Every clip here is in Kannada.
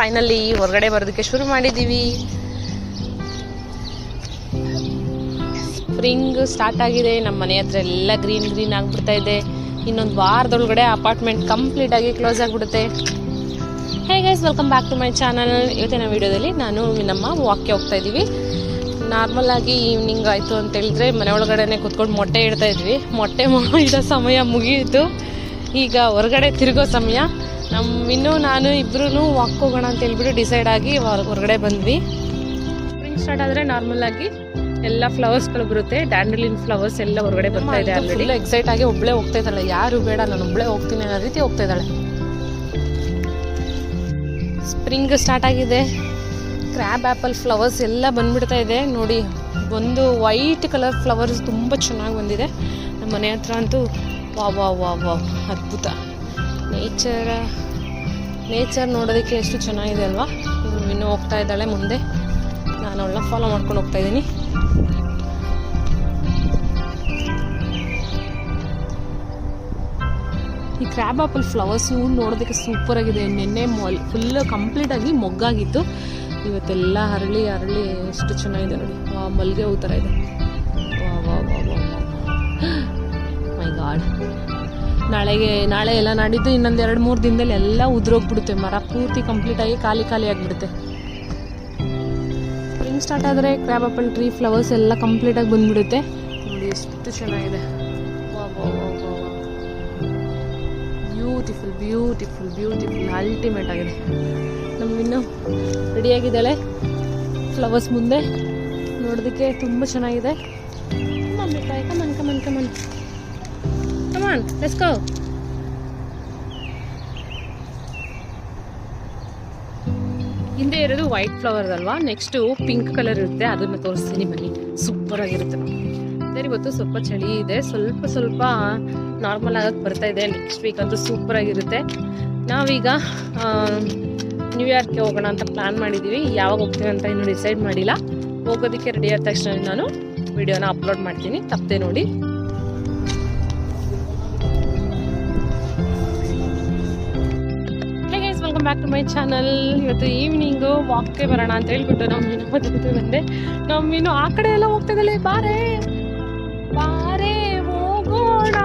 ಫೈನಲಿ ಹೊರಗಡೆ ಬರೋದಕ್ಕೆ ಶುರು ಮಾಡಿದ್ದೀವಿ ಸ್ಪ್ರಿಂಗ್ ಸ್ಟಾರ್ಟ್ ಆಗಿದೆ. ನಮ್ಮ ಮನೆ ಹತ್ರ ಎಲ್ಲ ಗ್ರೀನ್ ಗ್ರೀನ್ ಆಗಿಬಿಡ್ತಾ ಇದೆ. ಇನ್ನೊಂದು ವಾರದೊಳಗಡೆ ಅಪಾರ್ಟ್ಮೆಂಟ್ ಕಂಪ್ಲೀಟ್ ಆಗಿ ಕ್ಲೋಸ್ ಆಗಿಬಿಡುತ್ತೆ. Hey guys welcome back to my channel ಇವತ್ತಿನ ವಿಡಿಯೋದಲ್ಲಿ ನಾನು ನಮ್ಮ ವಾಕ್ಗೆ ಹೋಗ್ತಾ ಇದ್ದೀವಿ. ನಾರ್ಮಲ್ ಆಗಿ ಈವ್ನಿಂಗ್ ಆಯಿತು ಅಂತ ಹೇಳಿದ್ರೆ ಮನೆ ಒಳಗಡೆನೆ ಕೂತ್ಕೊಂಡು ಮೊಟ್ಟೆ ಇಡ್ತಾ ಇದ್ವಿ. ಮೊಟ್ಟೆ ಇಡೋ ಸಮಯ ಮುಗಿಯಿತು. ಈಗ ಹೊರಗಡೆ ತಿರುಗೋ ಸಮಯ. ನಮ್ಮ ಇನ್ನೂ ನಾನು ಇಬ್ಬರೂ ವಾಕ್ ಹೋಗೋಣ ಅಂತ ಹೇಳ್ಬಿಟ್ಟು ಡಿಸೈಡ್ ಆಗಿ ಹೊರಗಡೆ ಬಂದ್ವಿ. ಸ್ಪ್ರಿಂಗ್ ಸ್ಟಾರ್ಟ್ ಆದರೆ ನಾರ್ಮಲ್ ಆಗಿ ಎಲ್ಲ ಫ್ಲವರ್ಸ್ಗಳು ಬರುತ್ತೆ. ಡ್ಯಾಂಡಲಿನ್ ಫ್ಲವರ್ಸ್ ಎಲ್ಲ ಹೊರಗಡೆ ಬರ್ತಾ ಇದೆ ಫುಲ್ ಎಕ್ಸೈಟ್ ಆಗಿ ಒಬ್ಳೆ ಹೋಗ್ತಾ ಇದ್ದಾಳೆ. ಯಾರು ಬೇಡ ನಾನು ಒಬ್ಳೆ ಹೋಗ್ತೀನಿ ಅನ್ನೋ ರೀತಿ ಹೋಗ್ತಾ ಇದ್ದಾಳೆ. ಸ್ಪ್ರಿಂಗ್ ಸ್ಟಾರ್ಟ್ ಆಗಿದೆ. ಕ್ರ್ಯಾಬ್ ಆ್ಯಪಲ್ ಫ್ಲವರ್ಸ್ ಎಲ್ಲ ಬಂದ್ಬಿಡ್ತಾ ಇದೆ. ನೋಡಿ ಒಂದು ವೈಟ್ ಕಲರ್ ಫ್ಲವರ್ಸ್ ತುಂಬ ಚೆನ್ನಾಗಿ ಬಂದಿದೆ. ಮನೆ ಹತ್ರ ಅಂತೂ ವಾ ವಾ ವಾ ವಾ ಅದ್ಭುತ. ನೇಚರ್ ನೇಚರ್ ನೋಡೋದಕ್ಕೆ ಎಷ್ಟು ಚೆನ್ನಾಗಿದೆ ಅಲ್ವಾ? ಇನ್ನು ಹೋಗ್ತಾ ಇದ್ದಾಳೆ ಮುಂದೆ. ನಾನು ಅವಳನ್ನ ಫಾಲೋ ಮಾಡ್ಕೊಂಡು ಹೋಗ್ತಾ ಇದ್ದೀನಿ. ಈ ಕ್ರ್ಯಾಬ್ ಆಪಲ್ ಫ್ಲವರ್ಸು ನೋಡೋದಕ್ಕೆ ಸೂಪರ್ ಆಗಿದೆ. ನಿನ್ನೆ ಮೊಲ್ ಫುಲ್ ಕಂಪ್ಲೀಟ್ ಆಗಿ ಮೊಗ್ಗಾಗಿತ್ತು. ಇವತ್ತೆಲ್ಲ ಹರಳಿ ಹರಳಿ, ಎಷ್ಟು ಚೆನ್ನಾಗಿದೆ ನೋಡಿ. ಮಲ್ಲಿಗೆ ಹೂ ಥರ ಇದೆ. ಗಾಡ್ ನಾಳೆಗೆ, ನಾಳೆ ಎಲ್ಲ ನಾಡಿದ್ದು ಇನ್ನೊಂದು ಎರಡು, ಮೂರು ದಿನದಲ್ಲಿ ಎಲ್ಲ ಉದುರೋಗ್ಬಿಡುತ್ತೆ ಮರ. ಪೂರ್ತಿ ಕಂಪ್ಲೀಟ್ ಆಗಿ ಖಾಲಿ ಖಾಲಿ ಆಗಿಬಿಡುತ್ತೆ. ಸ್ಪ್ರಿಂಗ್ ಸ್ಟಾರ್ಟ್ ಆದರೆ ಕ್ರ್ಯಾಬ್ ಆಪಲ್ ಟ್ರೀ ಫ್ಲವರ್ಸ್ ಎಲ್ಲ ಕಂಪ್ಲೀಟಾಗಿ ಬಂದ್ಬಿಡುತ್ತೆ. ನೋಡಿ ಎಷ್ಟು ಚೆನ್ನಾಗಿದೆ. ಬ್ಯೂಟಿಫುಲ್ ಬ್ಯೂಟಿಫುಲ್ ಬ್ಯೂಟಿಫುಲ್ ಅಲ್ಟಿಮೇಟ್ ಆಗಿದೆ. ನಮಗಿನ್ನು ರೆಡಿಯಾಗಿದ್ದಾಳೆ ಫ್ಲವರ್ಸ್ ಮುಂದೆ ನೋಡೋದಕ್ಕೆ ತುಂಬ ಚೆನ್ನಾಗಿದೆ. ಮನ್ಕ ಮನ್ಕ come on come on on, let's go ಹಿಂದೆ ಇರೋದು ವೈಟ್ ಫ್ಲವರ್ ಅಲ್ವಾ? ನೆಕ್ಸ್ಟ್ ಪಿಂಕ್ ಕಲರ್ ಇರುತ್ತೆ ಅದನ್ನು ತೋರಿಸ್ತೀನಿ ಬನ್ನಿ. ಸೂಪರ್ ಆಗಿರುತ್ತೆ. ಸರಿ ಇವತ್ತು ಸ್ವಲ್ಪ ಚಳಿ ಇದೆ. ಸ್ವಲ್ಪ ಸ್ವಲ್ಪ ನಾರ್ಮಲ್ ಆಗಕ್ಕೆ ಬರ್ತಾ ಇದೆ. ನೆಕ್ಸ್ಟ್ ವೀಕ್ ಅಂತೂ ಸೂಪರ್ ಆಗಿರುತ್ತೆ. ನಾವೀಗ ನ್ಯೂ ಇಯರ್ಗೆ ಹೋಗೋಣ ಅಂತ ಪ್ಲ್ಯಾನ್ ಮಾಡಿದ್ದೀವಿ ಯಾವಾಗ ಹೋಗ್ತೀವಿ ಅಂತ ಇನ್ನೂ ಡಿಸೈಡ್ ಮಾಡಿಲ್ಲ. ಹೋಗೋದಕ್ಕೆ ರೆಡಿ ಆದ ತಕ್ಷಣ ನಾನು ವಿಡಿಯೋನ ಅಪ್ಲೋಡ್ ಮಾಡ್ತೀನಿ. ತಪ್ಪದೆ ನೋಡಿ. Welcome back to my channel ಇವತ್ತು ಈವ್ನಿಂಗು ವಾಕ್ಗೆ ಬರೋಣ ಅಂತ ಹೇಳ್ಬಿಟ್ಟು ನಾವು ಮೀನು ಜೊತೆ ಬಂದೆ ನಾವು ಮೀನು ಆ ಕಡೆ ಎಲ್ಲ ಹೋಗ್ತಿದ್ದಲ್ಲ ಬಾರೆ? ಬಾರೆ ಹೋಗೋಣ.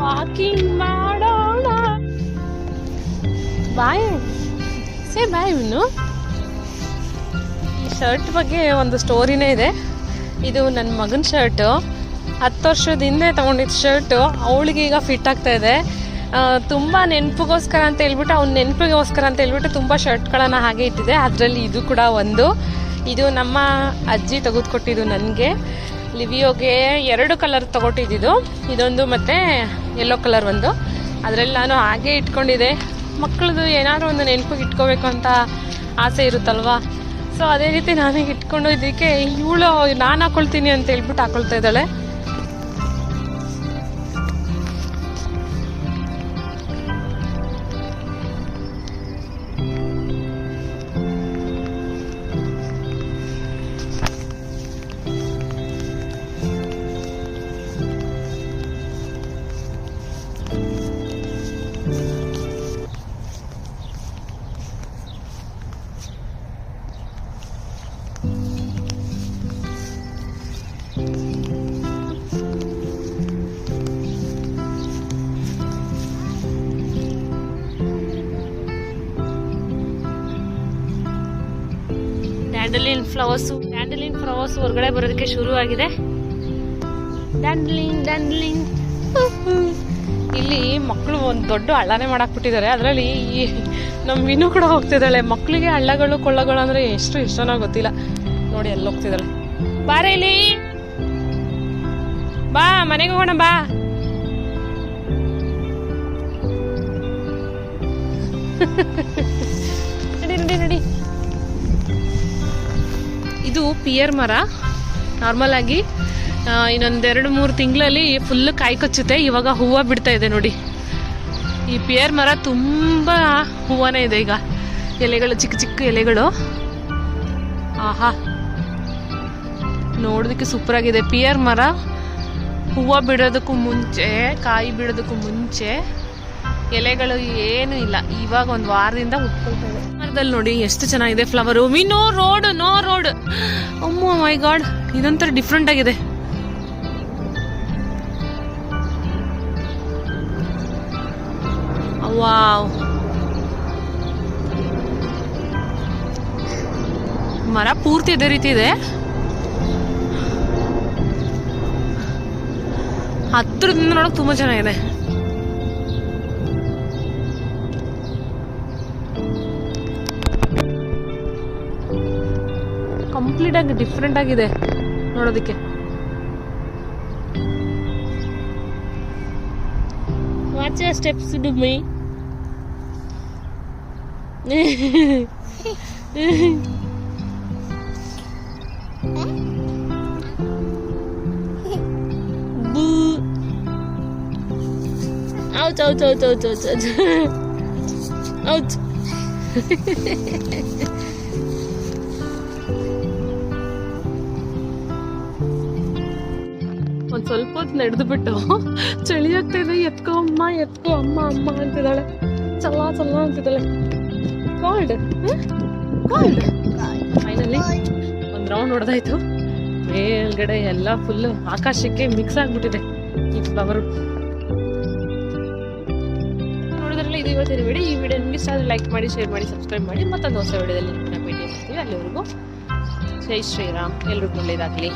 ವಾಕಿಂಗ್ ಮಾಡೋಣ. ಬಾಯ್. ಸೇ ಬಾಯ್ ಮೀನು. ಈ ಶರ್ಟ್ ಬಗ್ಗೆ ಒಂದು ಸ್ಟೋರಿನೇ ಇದೆ. ಇದು ನನ್ನ ಮಗನ ಶರ್ಟು ಹತ್ತು ವರ್ಷದ ಹಿಂದೆ ತೊಗೊಂಡಿದ್ದ ಶರ್ಟು ಅವಳಿಗೆ ಈಗ ಫಿಟ್ ಆಗ್ತಾ ಇದೆ. ತುಂಬ ನೆನಪಿಗೋಸ್ಕರ ಅಂತ ಹೇಳ್ಬಿಟ್ಟು ಅವ್ನ ನೆನಪಿಗೋಸ್ಕರ ಅಂತ ಹೇಳ್ಬಿಟ್ಟು ತುಂಬ ಶರ್ಟ್ಗಳನ್ನು ಹಾಗೆ ಇಟ್ಟಿದೆ. ಅದರಲ್ಲಿ ಇದು ಕೂಡ ಒಂದು. ಇದು ನಮ್ಮ ಅಜ್ಜಿ ತೆಗೆದುಕೊಟ್ಟಿದ್ದು ನನಗೆ. ಲಿವಿಯೋಗೆ ಎರಡು ಕಲರ್ ತಗೊಟ್ಟಿದ್ದು ಇದೊಂದು ಮತ್ತು ಯೆಲ್ಲೋ ಕಲರ್ ಒಂದು. ಅದರಲ್ಲಿ ನಾನು ಹಾಗೆ ಇಟ್ಕೊಂಡಿದ್ದೆ. ಮಕ್ಕಳದು ಏನಾದರೂ ಒಂದು ನೆನಪಿಗೆ ಇಟ್ಕೋಬೇಕು ಅಂತ ಆಸೆ ಇರುತ್ತಲ್ವಾ? ಸೊ ಅದೇ ರೀತಿ ನಾನೀಗ ಇಟ್ಕೊಂಡು ಇದಕ್ಕೆ ಇವಳು ನಾನು ಹಾಕೊಳ್ತೀನಿ ಅಂತ ಹೇಳ್ಬಿಟ್ಟು ಹಾಕೊಳ್ತಾ ಇದ್ದಾಳೆ. ಡ್ಯಾಂಡಲಿನ್ ಫ್ಲವರ್ಸು ಡ್ಯಾಂಡಲಿನ್ ಫ್ಲವರ್ಸ್ ಹೊರಗಡೆ ಬರೋದಕ್ಕೆ ಶುರು ಆಗಿದೆ ಡ್ಯಾಂಡಲಿನ್ ಡ್ಯಾಂಡಲಿನ್ ಇಲ್ಲಿ ಮಕ್ಕಳು ಒಂದು ದೊಡ್ಡ ಹಳ್ಳನೇ ಮಾಡಾಕ್ಬಿಟ್ಟಿದ್ದಾರೆ ಅದರಲ್ಲಿ ಈ ನಮ್ಮ ಮೀನು ಕೂಡ ಹೋಗ್ತಿದ್ದಾಳೆ. ಮಕ್ಕಳಿಗೆ ಹಳ್ಳಗಳು, ಕೊಳ್ಳಗಳು ಅಂದರೆ ಎಷ್ಟು ಇಷ್ಟನೋ ಗೊತ್ತಿಲ್ಲ. ನೋಡಿ ಎಲ್ಲಿ ಹೋಗ್ತಿದ್ದಾಳೆ. ಬಾರ ಇಲ್ಲಿ. ಬಾ, ಮನೆಗೆ ಹೋಗೋಣ, ಬಾ. ಇದು ಪಿಯರ್ ಮರ. ನಾರ್ಮಲ್ ಆಗಿ ಇನ್ನೊಂದೆರಡು ಮೂರು ತಿಂಗಳಲ್ಲಿ ಫುಲ್ ಕಾಯಿ ಕಚ್ಚುತ್ತೆ. ಇವಾಗ ಹೂವು ಬಿಡ್ತಾ ಇದೆ ನೋಡಿ. ಈ ಪಿಯರ್ ಮರ ತುಂಬ ಹೂವನೇ ಇದೆ ಈಗ. ಎಲೆಗಳು, ಚಿಕ್ಕ ಚಿಕ್ಕ ಎಲೆಗಳು. ಆಹಾ. ನೋಡೋದಕ್ಕೆ ಸೂಪರ್ ಆಗಿದೆ. ಪಿಯರ್ ಮರ, ಹೂವು ಬಿಡೋದಕ್ಕೂ ಮುಂಚೆ, ಕಾಯಿ ಬಿಡೋದಕ್ಕೂ ಮುಂಚೆ ಎಲೆಗಳು ಏನೂ ಇಲ್ಲ. ಇವಾಗ ಒಂದು ವಾರದಿಂದ ಉಟ್ಕೊಳ್ತಾ ಇದೆ ನೋಡಿ ಎಷ್ಟು ಚೆನ್ನಾಗಿದೆ flower we know road no road ಅಮ್ಮ ಮೈ ಗಾಡ್ ಇದೊಂಥರ ಡಿಫ್ರೆಂಟ್ ಆಗಿದೆ. ವಾವ್. ಮರ ಪೂರ್ತಿ ಇದೇ ರೀತಿ ಇದೆ. ಹತ್ತಿರದಿಂದ ನೋಡಕ್ ತುಂಬಾ ಚೆನ್ನಾಗಿದೆ. ಕಂಪ್ಲೀಟ್ ಆಗಿ ಡಿಫ್ರೆಂಟ್ ಆಗಿದೆ ನೋಡೋದಕ್ಕೆ watch your steps to me Boo. Out, out, out, out, ಒಂದ್ ಸ್ವಲ್ಪ ಹೊತ್ತು ನಡೆದು ಬಿಟ್ಟು ಚಳಿ ಆಗ್ತಾ ಇದೆ ಎತ್ಕೋ ಅಮ್ಮ ಎತ್ಕೋ ಅಮ್ಮ ಅಮ್ಮ ಅಂತಿದ್ದಾಳೆ. ಚಲ ಚಲ್ಲ ಅಂತಿದ್ದಾಳೆ. ಕಾಲ್ಡ್ ಕಾಲ್ಡ್ ಫೈನಲಿ ಒಂದ್ ರೌಂಡ್ ಹೊಡೆದಾಯ್ತು. ಮೇಲ್ಗಡೆ ಎಲ್ಲ ಫುಲ್ಲು ಆಕಾಶಕ್ಕೆ ಮಿಕ್ಸ್ ಆಗ್ಬಿಟ್ಟಿದೆ ಈ ಫ್ಲವರ್ ನೋಡಿದ್ರಲ್ಲ, ಇದು ಇವತ್ತಿನ ವಿಡಿಯೋ ಈ ವಿಡಿಯೋ ಮಿಸ್ ಇಷ್ಟ ಆದ್ರೆ ಲೈಕ್ ಮಾಡಿ ಶೇರ್ ಮಾಡಿ ಸಬ್ಸ್ಕ್ರೈಬ್ ಮಾಡಿ, ಮತ್ತೊಂದು ಹೊಸ ವಿಡಿಯೋದಲ್ಲಿ ಭೇಟಿ ಮಾಡ್ತೀವಿ ಅಲ್ಲಿವರೆಗೂ ಜೈ ಶ್ರೀರಾಮ್. ಎಲ್ರಿಗೂ ಒಳ್ಳೇದಾಗ್ಲಿ.